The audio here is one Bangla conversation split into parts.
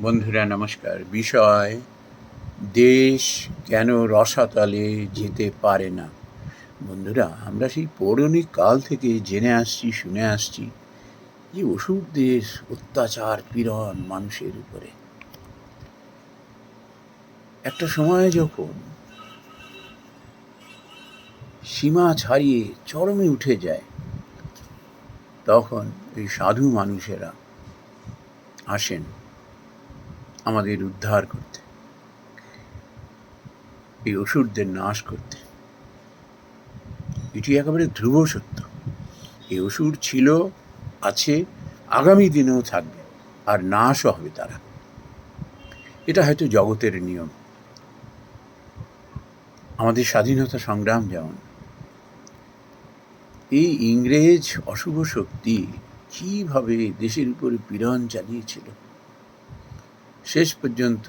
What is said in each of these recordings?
বন্ধুরা, নমস্কার। বিষয়, দেশ কেন রসাতলে যেতে পারে না? বন্ধুরা, আমরা সেই পৌরাণিক কাল থেকে জেনে আসছি, শুনে আসছি যে ওষুধদের অত্যাচার পীড়ন মানুষের উপরে। একটা সময় যখন সীমা ছাড়িয়ে চরমে উঠে যায়, তখন এই সাধু মানুষেরা আসেন। আমাদের উদ্ধার করতে। এই অসুরদের নাশ করতে। এটি একেবারে ধ্রুব সত্য। এই অসুর ছিল, আছে, আগামী দিনেও থাকবে, আর নাশও হবে তারা। এটা হয়তো জগতের নিয়ম। আমাদের স্বাধীনতা সংগ্রাম যেমন। এই ইংরেজ অশুভ শক্তি কীভাবে দেশের উপরে পীড়ন চালিয়েছিল শেষ পর্যন্ত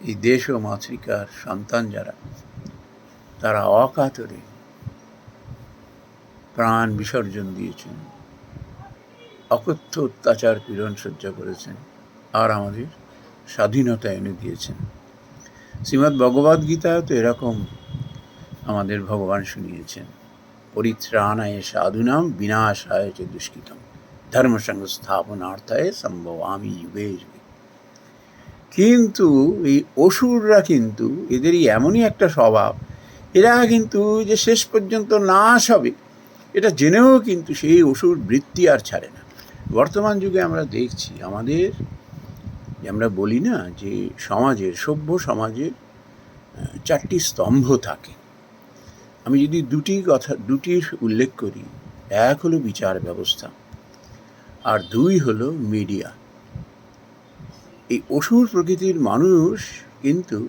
এই দেশ ও মাতৃকার সন্তান যারা, তারা অকাতরে প্রাণ বিসর্জন দিয়েছেন, অকথ্য অত্যাচার পীড়ন সহ্য করেছেন, আর আমাদের স্বাধীনতা এনে দিয়েছেন। শ্রীমদ্ ভগবদ গীতা তো এরকম আমাদের ভগবান শুনিয়েছেন, পরিত্রাণায় সাধুনাম, বিনাশায় চ দুষ্কৃতম। ধর্ম সংস্থাপনার্থায় সম্ভব আমি যুগে যুগে কিন্তু এই অসুররা কিন্তু এদেরই এমনই একটা স্বভাব, এরা কিন্তু যে শেষ পর্যন্ত নাশ হবে, এটা জেনেও কিন্তু সেই অসুর বৃত্তি আর ছাড়ে না। বর্তমান যুগে আমরা দেখছি আমাদের আমরা বলি না যে সমাজের, সভ্য সমাজের চারটি স্তম্ভ থাকে। আমি যদি দুটি কথা, দুটির উল্লেখ করি, এক হলো বিচার ব্যবস্থা আর দুই হলো মিডিয়া। এই অসুর প্রকৃতির মানুষ কিন্তু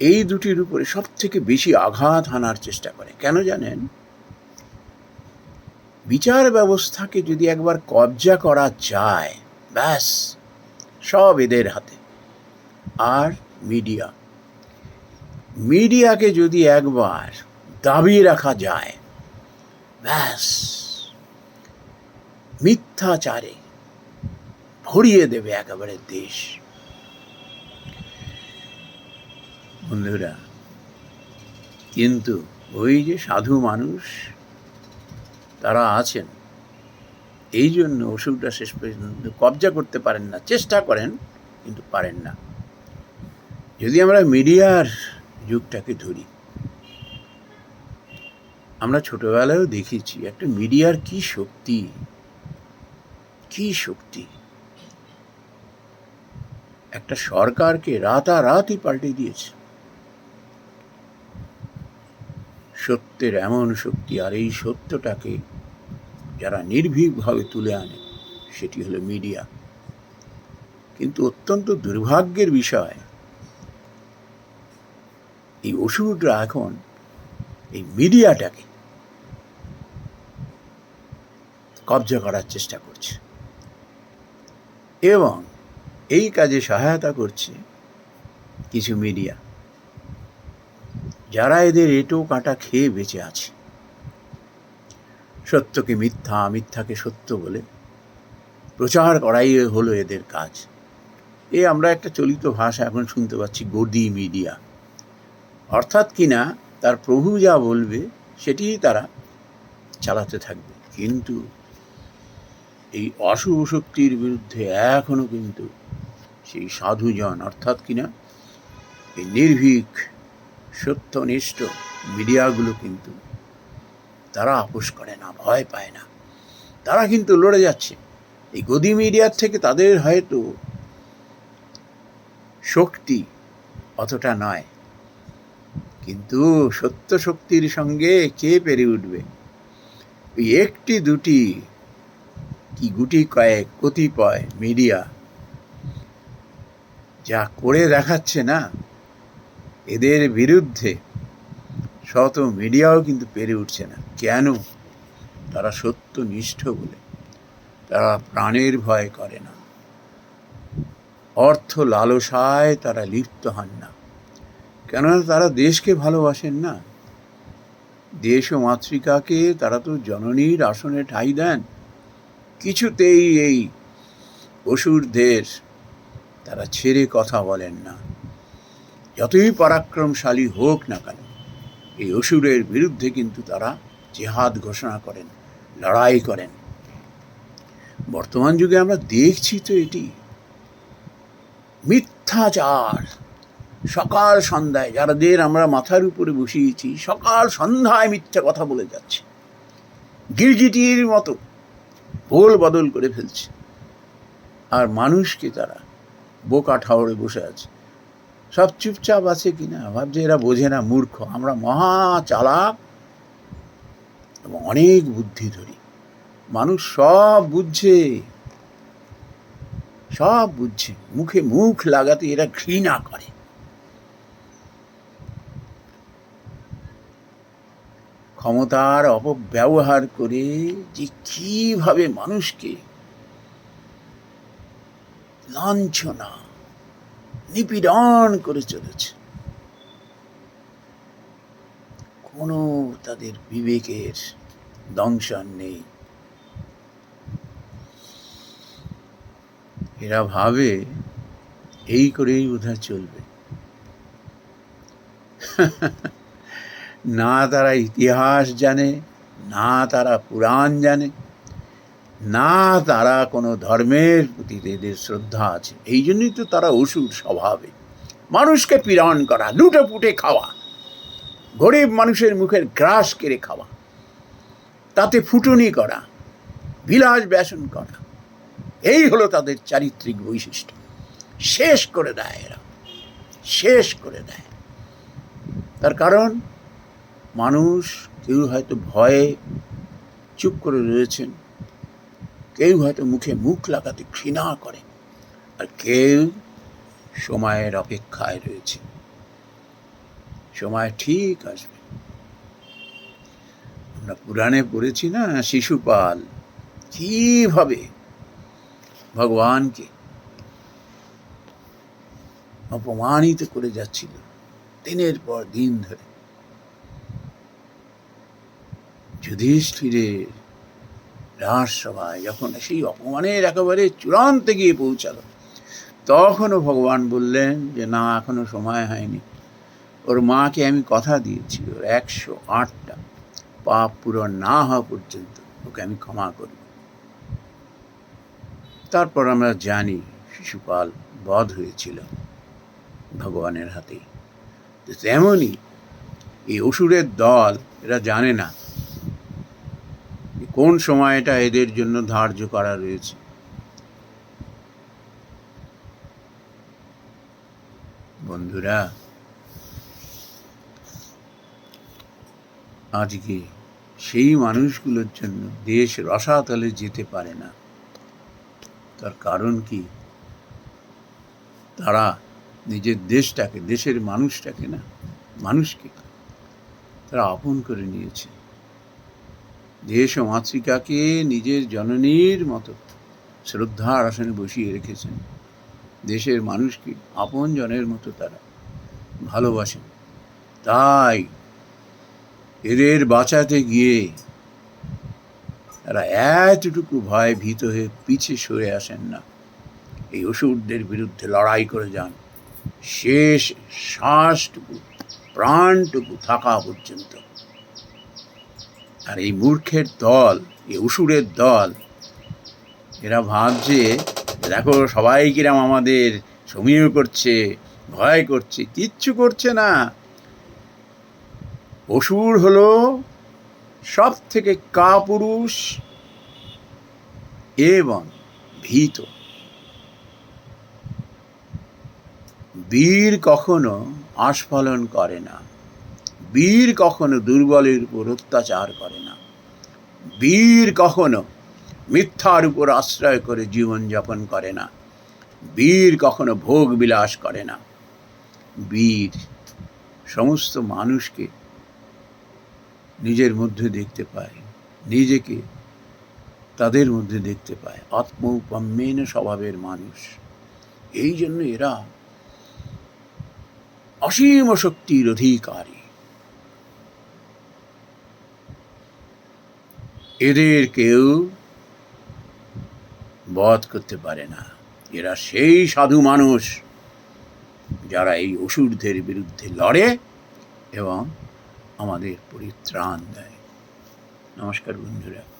এই দুটির উপরে সব থেকে বেশি আঘাত হানার চেষ্টা করে। কেন জানেন? বিচার ব্যবস্থাকে যদি একবার কবজা করা যায়, ব্যাস, সব এদের হাতে। আর মিডিয়া। মিডিয়াকে যদি একবার দাবিয়ে রাখা যায়, ব্যাস মিথ্যাচারে ভরিয়ে দেবে একেবারে দেশ। বন্ধুরা, কিন্তু ওই যে সাধু মানুষ, তারা আছেন, এই জন্য ওষুধটা শেষ পর্যন্ত কবজা করতে পারেন না, চেষ্টা করেন, কিন্তু পারেন না। যদি আমরা মিডিয়ার যুগটাকে ধরি, আমরা ছোটবেলায়ও দেখেছি একটা মিডিয়ার কি শক্তি কি শক্তি। একটা সরকারকে রাতারাতি পাল্টে দিয়েছে। সত্যের এমন শক্তি আর এই সত্যটাকে যারা নির্ভীকভাবে তুলে আনে, সেটি হলো মিডিয়া। কিন্তু অত্যন্ত দুর্ভাগ্যের বিষয়, এই ওষুধরা এখন এই মিডিয়াটাকে কবজা করার চেষ্টা করছে। এবং এই কাজে সহায়তা করছে কিছু মিডিয়া যারা এদের এঁটো কাটা খেয়ে বেঁচে আছে। সত্যকে মিথ্যা, মিথ্যাকে সত্য বলে প্রচার করাই হলো এদের কাজ। এ আমরা একটা চলিত ভাষা এখন শুনতে পাচ্ছি, গদি মিডিয়া অর্থাৎ কিনা তার প্রভু যা বলবে, সেটিই তারা চালাতে থাকবে। কিন্তু এই অশুভ শক্তির বিরুদ্ধে এখনও কিন্তু সেই সাধুজন, অর্থাৎ কিনা এই নির্ভীক, সত্যনিষ্ঠ মিডিয়াগুলো কিন্তু তারা আপোষ করে না, ভয় পায় না। তারা কিন্তু লড়ে যাচ্ছে। এই গদি মিডিয়ার থেকে তাদের হয়তো শক্তি অতটা নয়। কিন্তু সত্য শক্তির সঙ্গে কে পেরে উঠবে? ওই একটি দুটি কি গুটি কয়েক কতিপয় মিডিয়া যা করে দেখাচ্ছে না, এদের বিরুদ্ধে শত মিডিয়াও কিন্তু পেরে উঠছে না। কেন? তারা সত্য নিষ্ঠ বলে। তারা প্রাণের ভয় করে না। অর্থ লালসায় তারা লিপ্ত হন না। কেননা তারা দেশকে ভালোবাসেন না। দেশ ও মাতৃকাকে তারা তো জননীর আসনে ঠাঁই দেন। কিছুতেই এই অসুরদের তারা ছেড়ে কথা বলেন না। যতই পরাক্রমশালী হোক না কেন, এই অসুরের বিরুদ্ধে কিন্তু তারা জেহাদ ঘোষণা করেন, লড়াই করেন। বর্তমান যুগে আমরা দেখছি তো এটি। মিথ্যাচার। সকাল সন্ধ্যায় যাদের আমরা মাথার উপরে বসিয়েছি, সকাল সন্ধ্যায় মিথ্যা কথা বলে যাচ্ছে। গিরগিটির মতো ভোল বদল করে ফেলছে। আর মানুষকে তারা? বোকা ঠাওরে বসে আছে। সব চুপচাপ আছে কিনা? ভাবছে এরা বোঝে না, মূর্খ। আমরা মহা চালাক এবং অনেক বুদ্ধি ধরি মানুষ সব বুঝছে। সব বুঝছে। মুখে মুখ লাগাতে এরা ঘৃণা করে। ক্ষমতার অপব্যবহার করে যে কীভাবে মানুষকে লাঞ্ছনা, নিপীড়ন করে চলেছে। কোনো তাদের বিবেকের দংশন নেই। এরা ভাবে এই করেই বোধহয় চলবে। না তারা ইতিহাস জানে, না তারা পুরাণ জানে, না তারা কোনো ধর্মের প্রতি এদের শ্রদ্ধা আছে। এই জন্যই তো তারা অসুর স্বভাবে। মানুষকে পীড়ন করা, লুটে পুটে খাওয়া, গরিব মানুষের মুখের গ্রাস কেড়ে খাওয়া, তাতে ফুটুনি করা, বিলাস ব্যাসন করা, এই হলো তাদের চারিত্রিক বৈশিষ্ট্য। শেষ করে দেয় এরা, শেষ করে দেয়। তার কারণ মানুষ কেউ হয়তো ভয়ে চুপ করে রয়েছেন, কেউ হয়তো মুখে মুখ লাগাতে ঘৃণা করে, আর কেউ সময়ের অপেক্ষায় রয়েছে। সময় ঠিক আসবে। আমরা পুরাণে পড়েছি না শিশুপাল কীভাবে ভগবানকে অপমানিত করে যাচ্ছিল দিনের পর দিন ধরে? যুধিষ্ঠিরের রাজসভায় যখন সেই অপমানের একেবারে চূড়ান্তে গিয়ে পৌঁছালো, তখনও ভগবান বললেন যে, না, এখনও সময় হয়নি। ওর মাকে আমি কথা দিয়েছি, ওর একশো আটটা পাপ পূরণ না হওয়া পর্যন্ত ওকে আমি ক্ষমা করব। তারপর আমরা জানি শিশুপাল বধ হয়েছিল ভগবানের হাতে। তেমনই এই অসুরের দল এরা জানে না কোন সময়টা এদের জন্য ধার্য করা রয়েছে? বন্ধুরা, আজকে সেই মানুষগুলোর জন্য দেশ রসাতলে যেতে পারে না। তার কারণ কি? তারা নিজের দেশটাকে, দেশের মানুষটাকে না, মানুষকে তারা আপন করে নিয়েছে। দেশ ও মাতৃকাকে নিজের জননীর মতো শ্রদ্ধার আসনে বসিয়ে রেখেছেন। দেশের মানুষকে আপন জনের মতো তারা ভালোবাসেন। তাই এদের বাঁচাতে গিয়ে তারা এতটুকু ভয় ভীত হয়ে পিছে সরে আসেন না। এই অসুরদের বিরুদ্ধে লড়াই করে যান। শেষ শ্বাসটুকু, প্রাণটুকু থাকা পর্যন্ত। আর এই মূর্খের দল, এই অসুরের দল, এরা ভাবছে, দেখো, সবাই কিরাম আমাদের সমীহ করছে, ভয় করছে, কিচ্ছু করছে না। অসুর হলো সব থেকে কাপুরুষ এবং ভীত। বীর কখনো আস্ফলন করে না। বীর কখনো দুর্বলের উপর অত্যাচার করে না। বীর কখনো মিথ্যার উপর আশ্রয় করে জীবনযাপন করে না। বীর কখনো ভোগ বিলাস করে না। বীর সমস্ত মানুষকে নিজের মধ্যে দেখতে পায়, নিজেকে তাদের মধ্যে দেখতে পায়। আত্মৌপম্যেন স্বভাবের মানুষ। এই জন্য এরা অসীম শক্তির অধিকারী। এদের কেউ বধ করতে পারে না। এরা সেই সাধু মানুষ যারা এই অসুরদের বিরুদ্ধে লড়ে এবং আমাদের পরিত্রাণ দেয়। নমস্কার বন্ধুরা।